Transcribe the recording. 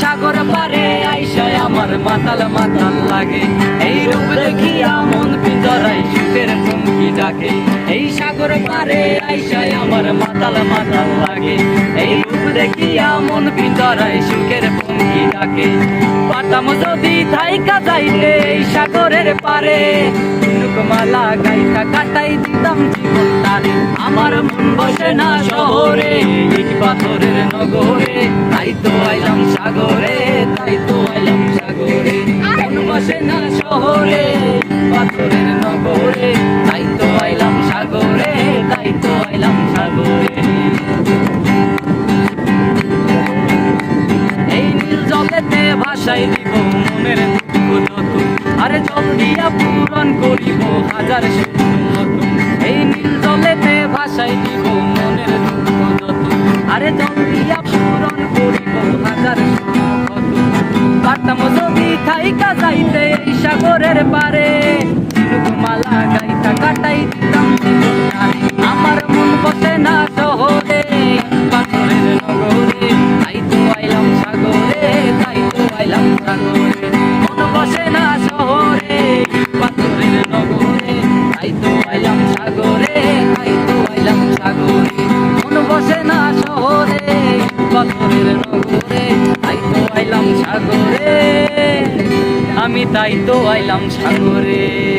সাগর পারে আইসায় আমার মাতাল মাতাল লাগে। এই রূপ দেখিয়া মন পিঞ্জরাই সুখের চুমকি ডাকে। এই সাগর পারে আইসায় আমার মাতাল মাতাল লাগে। এই রূপ দেখিয়া মন পিঞ্জরাই সুখের চুমকি ডাকে। পাতাম যদি থাইকা যাইতে এই সাগরের পারে। ঝিনুকমালা গাইতা কাটাই দিতাম জীবন তারে। আমার মন বসে না শহরে, ইট পাথরের না শহরে ইট পাথরের নগরে তাই তো আইলাম সাগরে তাই তো আইলাম সাগরে। এই নীল জলেতে ভাসাই দিব মনের দুঃখ যত আরে জল দিয়া পূরণ করিব হাজার এই নীল জলেতে ভাসাই দিব মনের আরে জল দিয়া পূরণ করিব হাজার পারতাম যদি থাইকা যাইতে সাগরের পারে মালা গাইতা কাটাই দিতাম। আমার মন বসে না শহরে, পাথরের নগরে। তাই তো আইলাম সাগরে, তাই তো আইলাম সাগরে। মন বসে না শহরে, পাথরের নগরে। তাই তো আইলাম সাগরে, তাই তো আইলাম সাগরে। মন বসে না শহরে, পাথরের নগরে। তাই তো আইলাম সাগরে। আমি তাই তো আইলাম সাগরে।